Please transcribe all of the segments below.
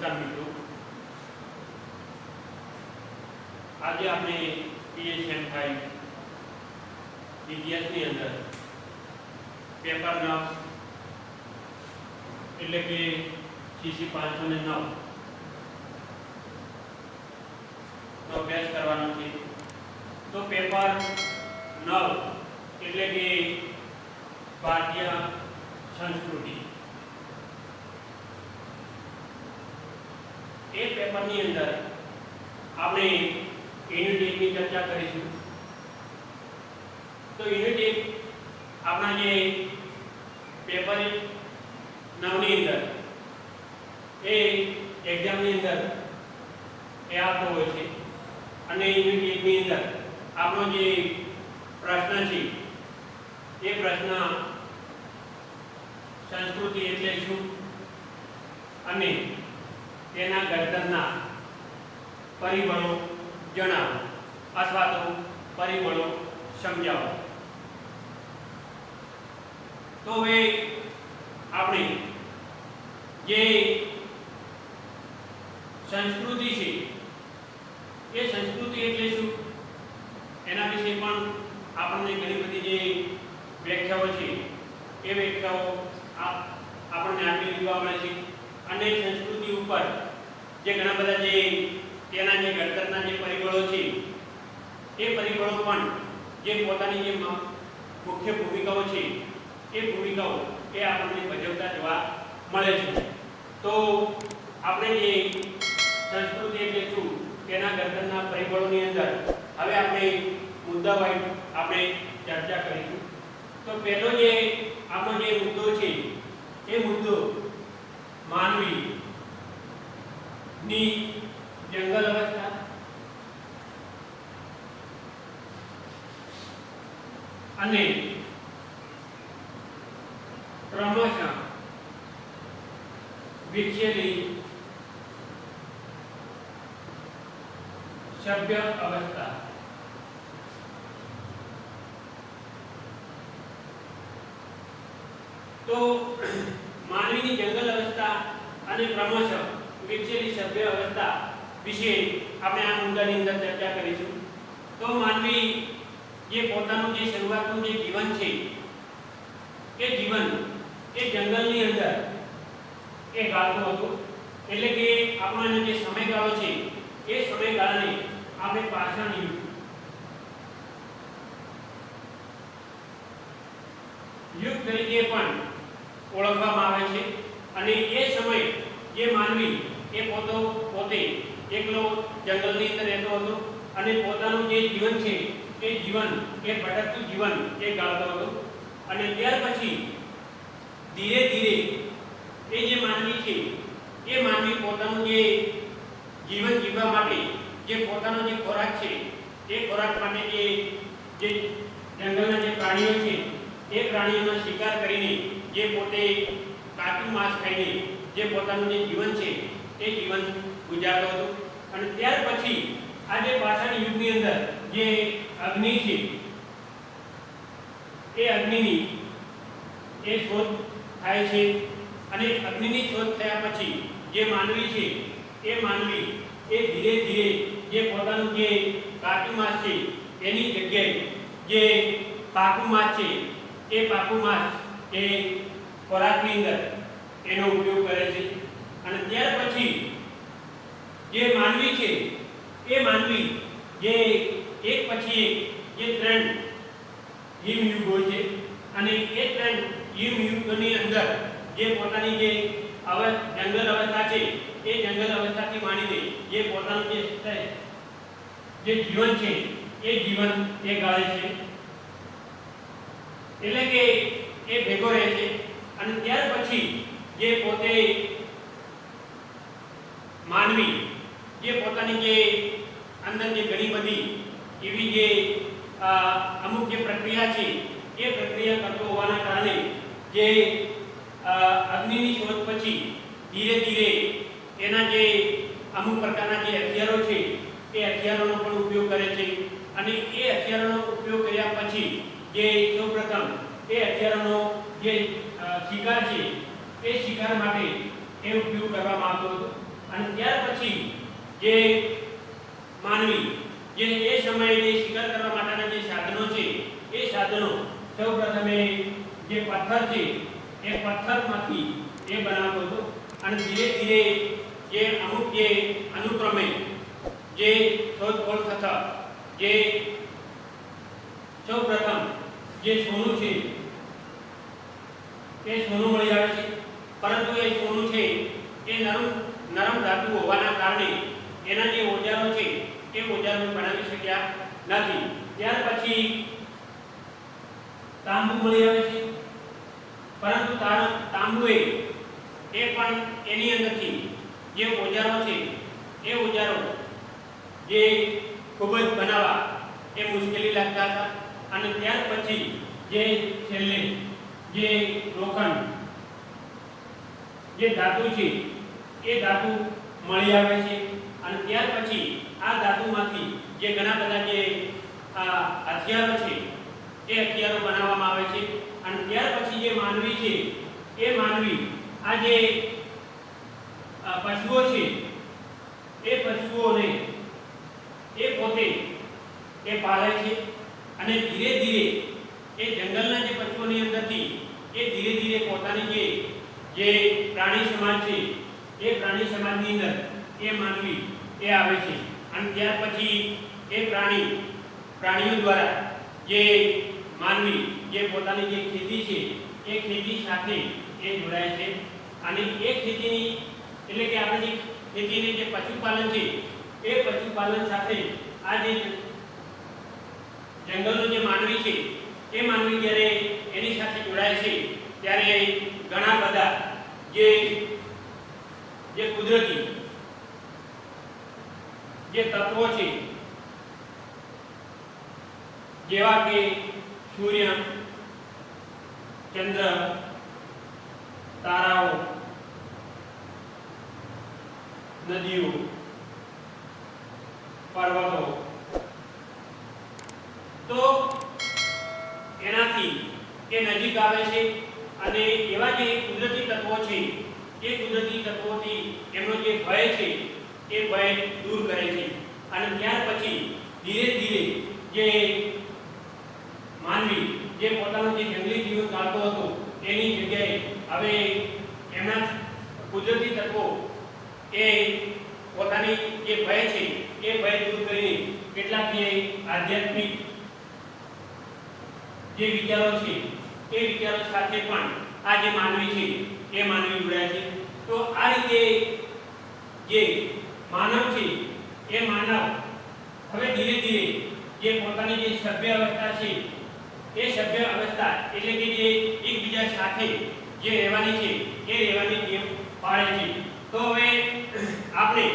નમસ્કાર મિત્રો આજે આપણે પીએચએમ ફાઈવ ઇતિહાસની અંદર પેપર નવ એટલે કે સીસી પાંચસો ને નવ નો અભ્યાસ કરવાનો છે તો પેપર નવ એટલે કે ભારતીય સંસ્કૃતિ એ પેપરની અંદર આપણે યુનિટ એકની ચર્ચા કરીશું. તો યુનિટ આપણા જે પેપર નવની અંદર, એ એક્ઝામની અંદર એ આપતો હોય છે. અને યુનિટ એકની અંદર આપણો જે પ્રશ્ન છે, એ પ્રશ્ન સંસ્કૃતિ એટલે શું? અને તેના ઘડતરના પરિબળો જણાવો અથવા તો પરિબળો સમજાવો. તો હવે આપણે જે સંસ્કૃતિ છે, એ સંસ્કૃતિ એટલે શું? એના વિશે પણ આપણને ઘણી બધી જે વ્યાખ્યાઓ છે, એ વ્યાખ્યાઓ આપ- આપણને આપી જોવા મળે છે. અને સંસ્કૃતિ ઉપર જે ઘણા બધા જે તેના જે ઘડતરના જે પરિબળો છે, એ પરિબળો પણ જે પોતાની જે મુખ્ય ભૂમિકાઓ છે, એ ભૂમિકાઓ એ આપણને ભજવતા જોવા મળે છે. તો આપણે જે સંસ્કૃતિ એટલે શું, તેના ઘડતરના પરિબળોની અંદર હવે આપણે મુદ્દાવાઇઝ આપણે ચર્ચા કરીશું. તો પહેલો જે આપણો જે મુદ્દો છે, એ મુદ્દો માનવી ની વ્યંગલ અવસ્થા અને ક્રમશઃ વિકસેલી સભ્ય અવસ્થા તો માનવીની જંગલ અવસ્થા અને ક્રમશઃ વિકસેલી સભ્ય અવસ્થા વિશે આપણે આ મુદ્દાની અંદર ચર્ચા કરીશું. તો માનવી જે પોતાનું જે શરૂઆતનું જે જીવન છે, એ જીવન, એ જંગલની અંદર એ ગાળતો હતો. એટલે કે આપણો જે સમયગાળો છે, એ સમયગાળાને આપણે પાષાણ યુગ યુગ તરીકે પણ ઓળખવામાં આવે છે. અને એ સમય જે માનવી એ પોતો પોતે એકલો જંગલની અંદર રહેતો હતો અને પોતાનું જે જીવન છે, એ જીવન, એ ભટકતું જીવન એ ગાળતો હતો. અને ત્યાર પછી ધીરે ધીરે એ જે માનવી છે, એ માનવી પોતાનું જે જીવન જીવવા માટે જે પોતાનો જે ખોરાક છે, એ ખોરાક માટે જે જે જંગલના જે પ્રાણીઓ છે, એ પ્રાણીઓનો શિકાર કરીને જે પોતે કાચું માંસ ખાઈને જે પોતાનું જે જીવન છે એ જીવન ગુજારતો હતો. અને ત્યાર પછી આજે પાષાણ યુગની અંદર જે અગ્નિ છે, એ અગ્નિની એ શોધ થાય છે. અને અગ્નિની શોધ થયા પછી જે માનવી છે, એ માનવી એ ધીરે ધીરે જે પોતાનું જે કાચું માંસ છે, એની જગ્યાએ જે પાકું માંસ છે, એ પાકું માંસ એ ખોરાકની અંદર એનો ઉપયોગ કરે છે. અને ત્યાર પછી જે માનવી છે, એ માનવી જે એક પછી એક, જે ત્રણ હિમયુગો છે અને એ ત્રણ હિમયુગની અંદર જે પોતાની જે અવ, જંગલ અવસ્થા છે, એ જંગલ અવસ્થાથી માંડીને જે પોતાનું જે જે જીવન છે, એ જીવન એ ગાળે છે. એટલે કે એ ભેગો રહે છે અને ત્યાર પછી જે પોતે માનવી, જે પોતાની જે અંદર જે ઘણી બધી એવી જે અમુક જે પ્રક્રિયા છે, એ પ્રક્રિયા કરતો હોવાના કારણે જે અગ્નિની શોધ પછી ધીરે ધીરે એના જે અમુક પ્રકારના જે હથિયારો છે, એ હથિયારોનો પણ ઉપયોગ કરે છે. અને એ હથિયારોનો ઉપયોગ કર્યા પછી જે સૌપ્રથમ એ હથિયારોનો જે શિકાર છે, એ શિકાર માટે એ ઉપયોગ કરવામાં આવતો હતો. અને ત્યાર પછી જે માનવી, જે એ સમયે જે શિકાર કરવા માટેના જે સાધનો છે, એ સાધનો સૌ પ્રથમે જે પથ્થર છે, એ પથ્થરમાંથી એ બનાવતો હતો. અને ધીરે ધીરે જે અમુક જે અનુક્રમે જે શોધખોળ થતા, જે સૌ પ્રથમ જે સોનું છે, એ સોનું મળી આવે છે. પરંતુ એ સોનું છે, એ નરમ નરમ ધાતુ હોવાના કારણે એના જે ઓજારો છે એ ઓજારો બનાવી શક્યા નથી. ત્યાર પછી તાંબુ મળી આવે છે. પરંતુ તા- તાંબુએ એ પણ એની અંદરથી જે ઓજારો છે, એ ઓજારો જે ખૂબ જ બનાવવા એ મુશ્કેલી લાગતા હતા. અને ત્યાર પછી જે છેલ્લે જે લોખંડ જે ધાતુ છે એ ધાતુ મળી આવે છે. અને ત્યાર પછી આ ધાતુમાંથી જે ઘણા બધા જે હથિયારો છે, એ હથિયારો બનાવવામાં આવે છે. અને ત્યાર પછી જે માનવી છે, એ માનવી આ જે પશુઓ છે, એ પશુઓને એ પોતે એ પાળે છે. અને ધીરે ધીરે એ જંગલના જે પશુઓની અંદરથી એ ધીરે ધીરે પોતાની જે જે પ્રાણી સમાજ છે એ પ્રાણી સમાજની અંદર એ માનવી, એ આવે છે. અને ત્યાર પછી એ પ્રાણી, પ્રાણીઓ દ્વારા જે માનવી, જે પોતાની જે ખેતી છે, એ ખેતી સાથે એ જોડાય છે. અને એ ખેતીની, એટલે કે આપણે જે ખેતીને જે પશુપાલન છે, એ પશુપાલન સાથે આ જે જંગલનો જે માનવી છે, એ માનવી જ્યારે એની સાથે જોડાય છે, ત્યારે ઘણા બધા જે જે કુદરતી, જે તત્વો છે, જેવા કે સૂર્ય, ચંદ્ર, તારાઓ, નદીઓ, પર્વતો. તો એનાથી એ નજીક આવે છે અને એવા જે કુદરતી તત્વો છે એ કુદરતી તત્વોથી એમનો જે ભય છે, એ ભય દૂર કરે છે. અને ત્યાર પછી ધીરે ધીરે જે માનવી જે પોતાનું જે જંગલી જીવન કાઢતો હતો, એની જગ્યાએ હવે એમના કુદરતી તત્વો એ પોતાની જે ભય છે, એ ભય દૂર કરીને કેટલાક જે આધ્યાત્મિક જે વિચારો છે, એ વિચારો સાથે પણ આ જે માનવી છે એ માનવી જોડાય છે. તો આ રીતે જે માનવ છે, એ માનવ હવે ધીરે ધીરે જે પોતાની જે સભ્ય અવસ્થા છે, એ સભ્ય અવસ્થા એટલે કે જે એકબીજા સાથે જે રહેવાની છે, એ રહેવાની ટેવ પાડે છે. તો હવે આપણે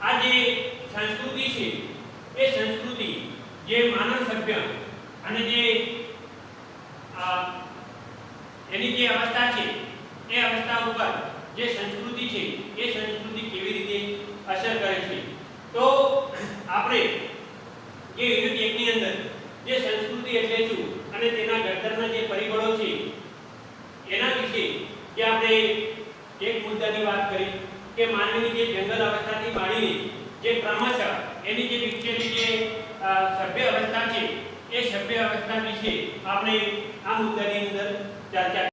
આ જે સંસ્કૃતિ છે, એ સંસ્કૃતિ જે માનવ સભ્ય અને જે એની જે અવસ્થા છે એ અવસ્થા ઉપર. જે સંસ્કૃતિ છે, એ સંસ્કૃતિ કેવી રીતે અસર કરે છે? તો આપણે જે યુનિટ એકની અંદર જે સંસ્કૃતિ એટલે શું અને તેના ઘડતરના જે પરિબળો છે, એના વિશે જે આપણે એક મુદ્દાની વાત કરી કે માનવીની જે જંગલ અવસ્થાથી માંડીને જે ક્રમશઃ એની જે વિકસેલી જે સભ્ય અવસ્થા છે, એ સભ્ય અવસ્થા વિશે આપણે આ મુદ્દાની અંદર ચર્ચા